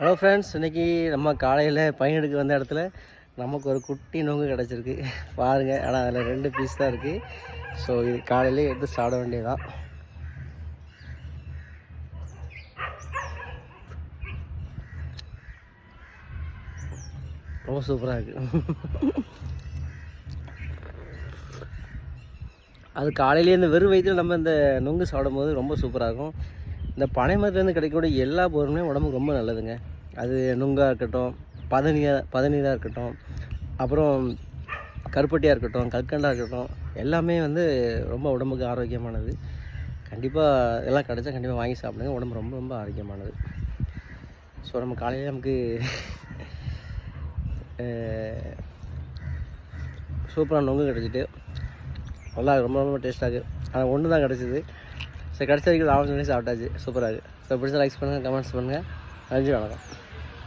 Hello friends இன்றைக்கி நம்ம காலையில் பையன் எடுக்க வந்த இடத்துல நமக்கு ஒரு குட்டி நொங்கு கிடச்சிருக்கு. பாருங்கள் ஆனால் அதில் ரெண்டு பீஸ் தான் இருக்குது ஸோ இது காலையிலே எடுத்து சாப்பிட வேண்டியதுதான். ரொம்ப சூப்பராக இருக்குது அது காலையிலேயே இந்த வெறும் வயிற்றில் நம்ம இந்த நொங்கு சாப்பிடும்போது ரொம்ப சூப்பராக இருக்கும். இந்த பனை மரத்துலேருந்து கிடைக்கக்கூடிய எல்லா பொருளுமே உடம்புக்கு ரொம்ப நல்லதுங்க. அது நுங்காக இருக்கட்டும் பதநீராக பதநீராக இருக்கட்டும் அப்புறம் கருப்பட்டியாக இருக்கட்டும் கற்கண்டாக இருக்கட்டும் எல்லாமே வந்து ரொம்ப உடம்புக்கு ஆரோக்கியமானது. கண்டிப்பாக எல்லாம் கிடைச்சா கண்டிப்பாக வாங்கி சாப்பிடுங்க. உடம்பு ரொம்ப ரொம்ப ஆரோக்கியமானது. ஸோ நம்ம காலையில் நமக்கு சூப்பரான நொங்கு கிடச்சிட்டு நல்லா ரொம்ப ரொம்ப டேஸ்ட்டாக இருக்குது ஆனால் ஒன்று தான் கிடச்சிது. சரி கடைசி வரைக்கும் லாபம் சொல்லி சாப்பிட்டாச்சு. சூப்பராக இருக்குது ஸோ பிடிச்ச லைக்ஸ் பண்ணுங்கள் கமெண்ட்ஸ் பண்ணுங்கள் நன்றி வணக்கம்.